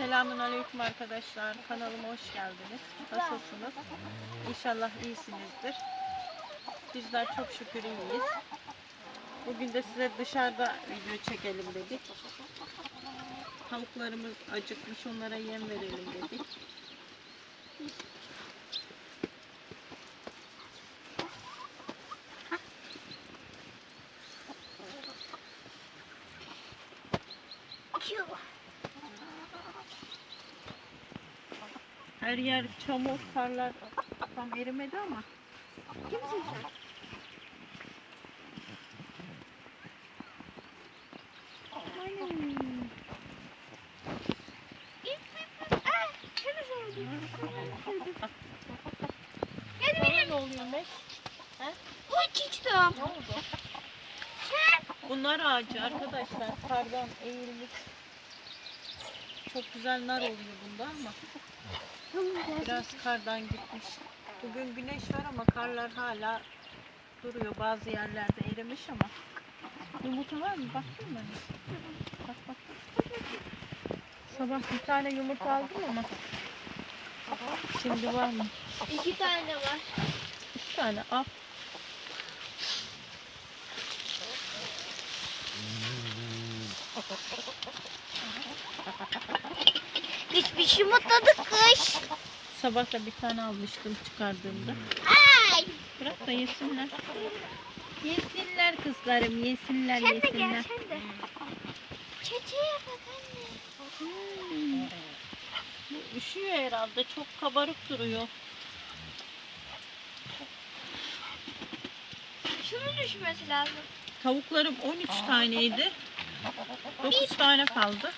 Selamun Aleyküm arkadaşlar. Kanalıma hoş geldiniz. Nasılsınız? İnşallah iyisinizdir. Bizler çok şükür iyiyiz. Bugün de size dışarıda video çekelim dedik. Tavuklarımız acıkmış onlara yem verelim dedik. Her yer çamur, karlar tam erimedi ama. Sana ne oluyor Mek? Ne oldu? Bunlar ağacı arkadaşlar. Kardan eğilmiş. Çok güzel nar oluyor bunda ama biraz kardan gitmiş. Bugün güneş var ama karlar hala duruyor. Bazı yerlerde erimiş ama. Yumurta var mı? Baktın mı? Bak bak. Sabah bir tane yumurta aldım ama şimdi var mı? İki tane var. Bir tane al. Kış bir şey mutladık kış. Sabah da bir tane almıştım çıkardığımda. Ay. Bırak da yesinler. Yesinler kızlarım, yesinler, Sen de gel yesinler. sen de. Çeçeye bak anne. Hmm. Bu üşüyor herhalde. Çok kabarık duruyor. Şunun düşmesi lazım. Tavuklarım 13 taneydi. 9 tane kaldı.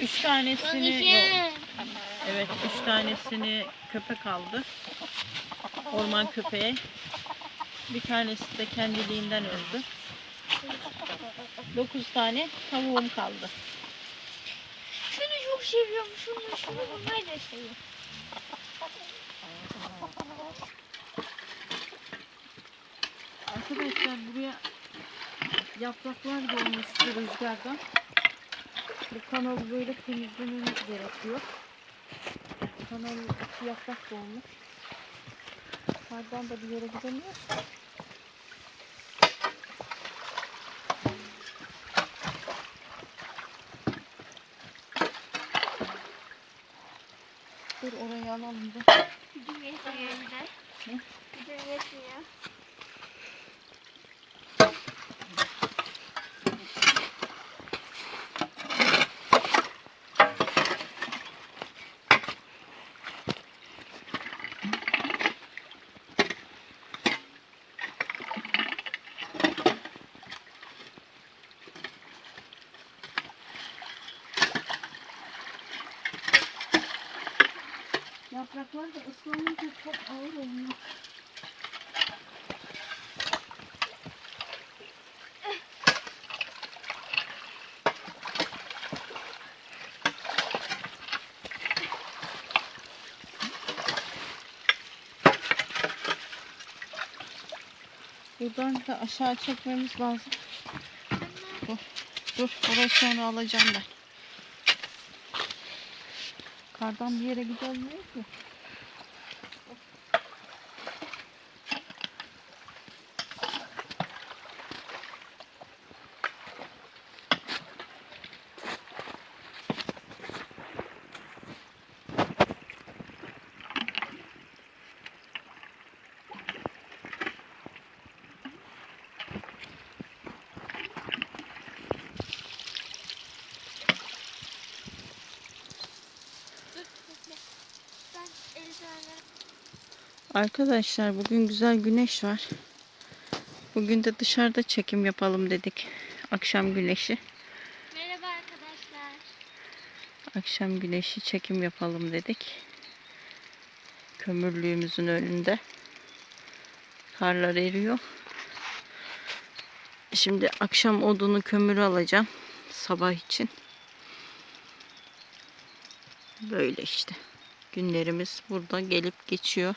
3 tanesini yok. Evet, 3 tanesini köpek aldı. Orman köpeği. Bir tanesi de kendiliğinden öldü. 9 tane tavuğum kaldı. Şunu çok seviyorum. Şunu şunu bunları da seviyorum. Arkadaşlar buraya yapraklar dolmuştu rüzgardan. Bu kanalı böyle temizlememiz gerekiyor. Kanalın içi yaprak dolmuş. Kardan da bir yere gidemiyoruz. Dur orayı alalım da. Bir de. Ne? Gücüm yetmiyor. Yapraklar da ıslanınca çok ağır oluyor. Buradan da aşağı çekmemiz lazım. Dur, dur. Orayı sonra alacağım ben. Kardan bir yere gidemiyor ki. Arkadaşlar bugün güzel güneş var. Bugün de dışarıda çekim yapalım dedik. Akşam güneşi. Merhaba arkadaşlar. Akşam güneşi çekim yapalım dedik. Kömürlüğümüzün önünde. Karlar eriyor. Şimdi akşam odunu kömürü alacağım. Sabah için. Böyle işte. Günlerimiz burada gelip geçiyor.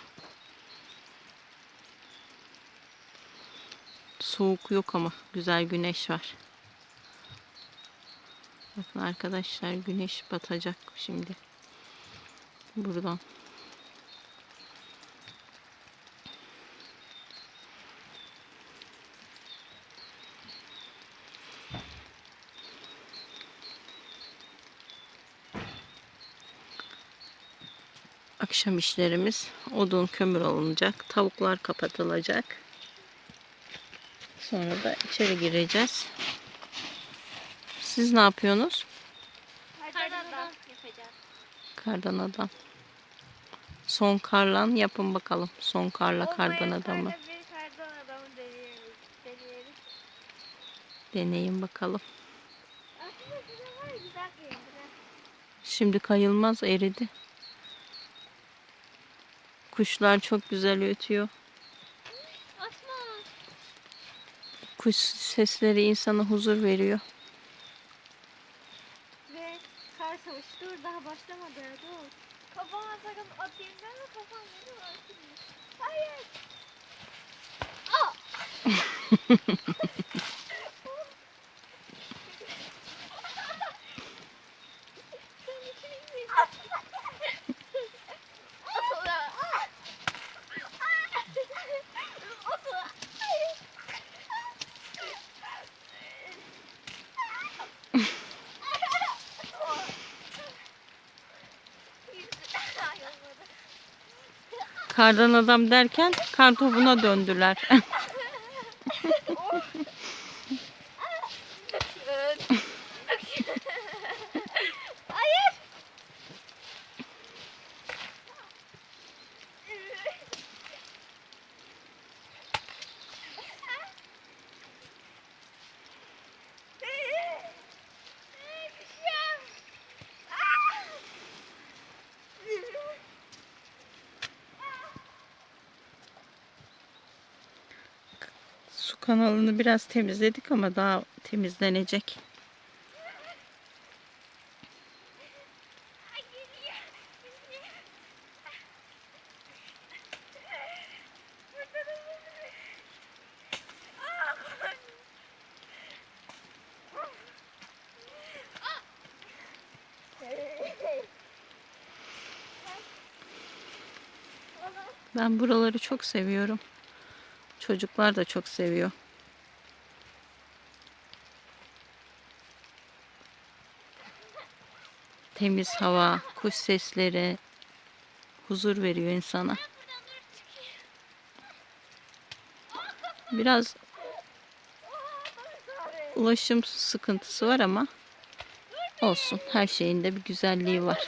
Soğuk yok ama güzel güneş var. Bakın arkadaşlar güneş batacak şimdi. Buradan. Akşam işlerimiz odun kömür alınacak. Tavuklar kapatılacak. Sonra da içeri gireceğiz. Siz ne yapıyorsunuz? Kardan adam yapacağız. Kardan adam. Son karlan yapın bakalım. Son karla kardan adamı. Bir kardan adamı deneyelim. Deneyelim. Deneyin bakalım. Aslında size var ya güzel kıyımdır. Şimdi kayılmaz eridi. Kuşlar çok güzel ötüyor. Kuş sesleri insana huzur veriyor. Ve kar savaşı dur daha başlamadı. Dur. Kafama sakın atayım deme kafam benim atayım. Hayır. Aa! Kardan adam derken kar topuna döndüler. Su kanalını biraz temizledik ama daha temizlenecek. Ben buraları çok seviyorum. Çocuklar da çok seviyor. Temiz hava, kuş sesleri huzur veriyor insana. Biraz ulaşım sıkıntısı var ama olsun. Her şeyin de bir güzelliği var.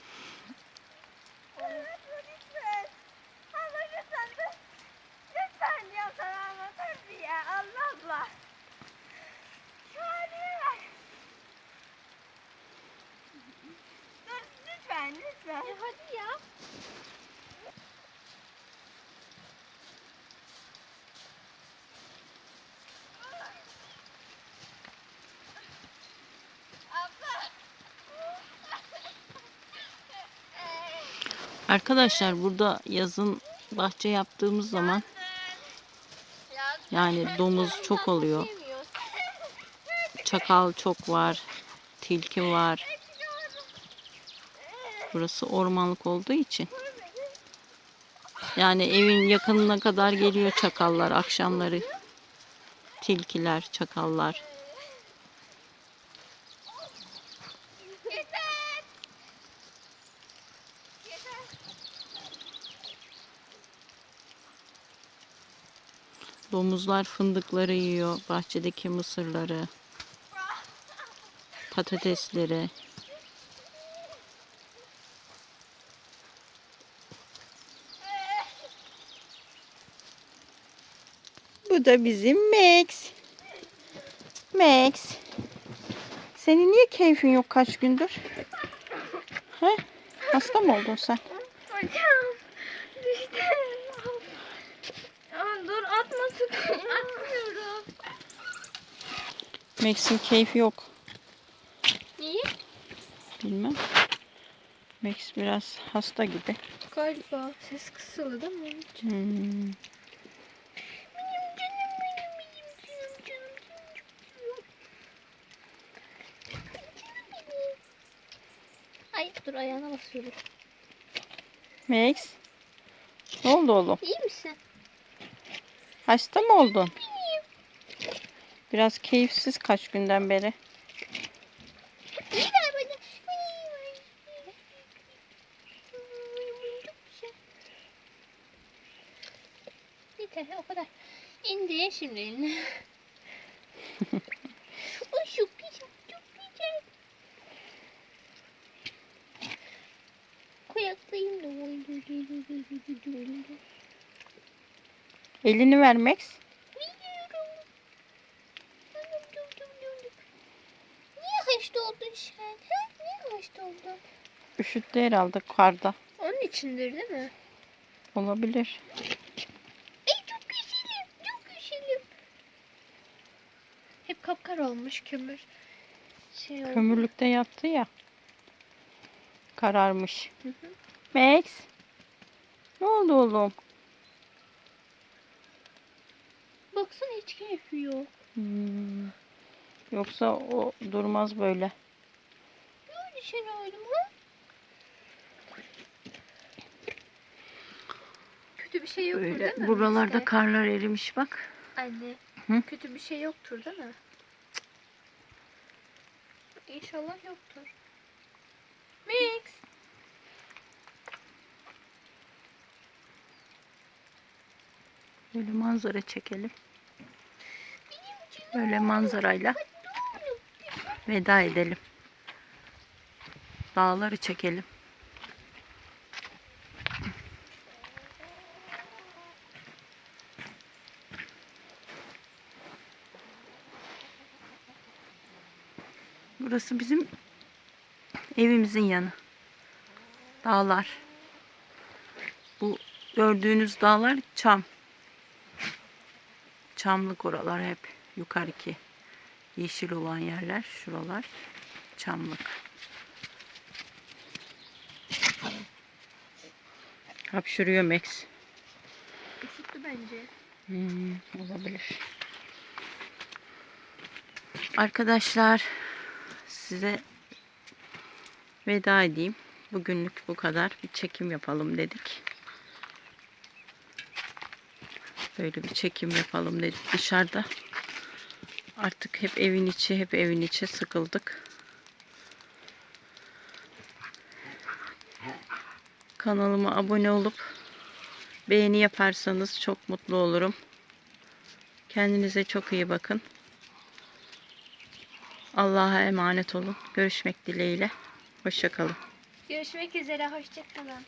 Arkadaşlar burada yazın bahçe yaptığımız zaman yani domuz çok oluyor. Çakal çok var. Tilki var. Burası ormanlık olduğu için. Yani evin yakınına kadar geliyor çakallar akşamları. Tilkiler, çakallar. Yeter. Yeter. Domuzlar fındıkları yiyor, bahçedeki mısırları, patatesleri. Bu da bizim Max. Max. Senin niye keyfin yok kaç gündür? He? Hasta mı oldun sen? Hocam Max'in keyfi yok. Niye? Bilmem. Max biraz hasta gibi. Galiba ses kısıldı değil mi? Hmm. Ay dur ayağına basıyorum. Max. Ne oldu oğlum? İyi misin? Hasta mı oldun? Biraz keyifsiz kaç günden beri. Yeter o kadar. İndi şimdi elini. o çok güzel. Çok güzel. Koyaklayayım da. Elini ver Max. Biliyorum. Niye hasta oldun sen? Ha? Niye hasta oldun? Üşüttü herhalde karda. Onun içindir değil mi? Olabilir. Ay çok güzelim. Çok güzelim. Hep kapkar olmuş kömür. Şey oldu. Kömürlükte yattı ya. Kararmış. Hı hı. Max. Ne oldu oğlum? Baksana hiç keyfi yok. Hmm. Yoksa o durmaz böyle. Böyle şey oldum ha? Kötü bir şey yoktur değil Böyle mi? buralarda Bizde? karlar erimiş bak. Anne. Hı? Kötü bir şey yoktur değil mi? İnşallah yoktur. Mix. Böyle manzara çekelim. Böyle manzarayla veda edelim. Dağları çekelim. Burası bizim evimizin yanı. Dağlar. Bu gördüğünüz dağlar çam. Çamlık oralar hep. Yukarıki yeşil olan yerler şuralar çamlık. Hapşırıyor Max. Üşüttü bence. Hmm, olabilir. Arkadaşlar size veda edeyim. Bugünlük bu kadar. Bir çekim yapalım dedik. Böyle bir çekim yapalım dedik dışarıda. Artık hep evin içi, hep evin içi sıkıldık. Kanalıma abone olup beğeni yaparsanız çok mutlu olurum. Kendinize çok iyi bakın. Allah'a emanet olun. Görüşmek dileğiyle. Hoşçakalın. Görüşmek üzere. Hoşçakalın.